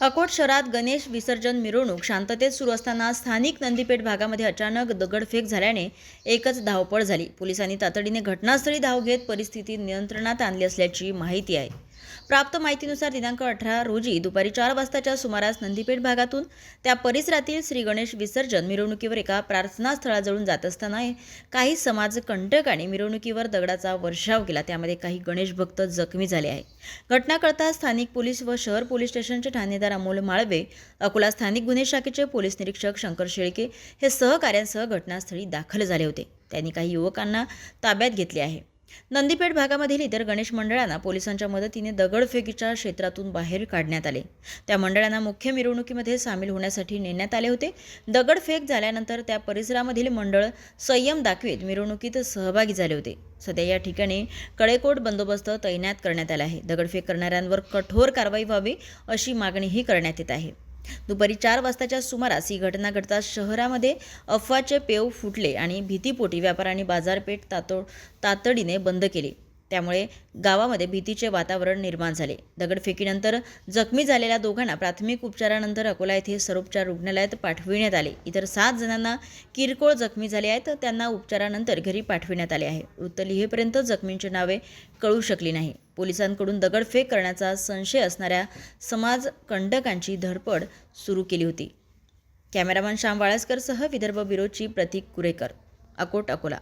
अकोट शहरात गणेश विसर्जन मिरवणूक शांततेत सुरू असताना स्थानिक नंदीपेठ भागामध्ये अचानक दगडफेक झाल्याने एकच धावपळ झाली. पोलिसांनी तातडीने घटनास्थळी धाव घेत परिस्थिती नियंत्रणात आणली असल्याची माहिती आहे. प्राप्त माहितीनुसार दिनांक अठरा रोजी दुपारी चार वाजताच्या सुमारास नंदीपेठ भागातून त्या परिसरातील श्री गणेश विसर्जन मिरवणुकीवर एका प्रार्थनास्थळाजवळून जात असताना काही समाजकंटकांनी मिरवणुकीवर दगडाचा वर्षाव केला त्यामध्ये काही गणेश भक्त जखमी झाले आहे घटना कळता स्थानिक पोलीस व शहर पोलीस स्टेशनचे ठाणेदार अमोल माळवे अकोला स्थानिक गुन्हे शाखेचे पोलीस निरीक्षक शंकर शेळके हे सहकाऱ्यांसह घटनास्थळी दाखल झाले होते. त्यांनी काही युवकांना ताब्यात घेतले आहे. नंदीपेठ भागामधील इतर गणेश मंडळांना पोलिसांच्या मदतीने दगडफेकीच्या क्षेत्रातून बाहेर काढण्यात आले. त्या मंडळांना मुख्य मिरवणुकीमध्ये सामील होण्यासाठी नेण्यात आले होते. दगडफेक झाल्यानंतर त्या परिसरामधील मंडळ संयम दाखवीत मिरवणुकीत सहभागी झाले होते. सध्या या ठिकाणी कडेकोट बंदोबस्त तैनात करण्यात आला आहे. दगडफेक करणाऱ्यांवर कठोर कारवाई व्हावी अशी मागणीही करण्यात येत आहे. दुपारी चार वाजताच्या सुमारास ही घटना घडता शहरामध्ये अफवाचे पेव फुटले आणि भीतीपोटी व्यापाऱ्यांनी बाजारपेठ तातो तातडीने बंद केली. त्यामुळे गावामध्ये भीतीचे वातावरण निर्माण झाले. दगडफेकीनंतर जखमी झालेल्या दोघांना प्राथमिक उपचारानंतर अकोला येथे सरोपचार रुग्णालयात पाठविण्यात आले. इतर सात जणांना किरकोळ जखमी झाले आहेत. त्यांना उपचारानंतर घरी पाठविण्यात आले आहे. वृत्त लिहेपर्यंत जखमींची नावे कळू शकली नाही. पोलिसांकडून दगडफेक करण्याचा संशय असणाऱ्या समाजकंटकांची धडपड सुरू केली होती. कॅमेरामन श्याम वाळसकरसह विदर्भ ब्युरोची प्रतीक कुरेकर. अकोट अकोला.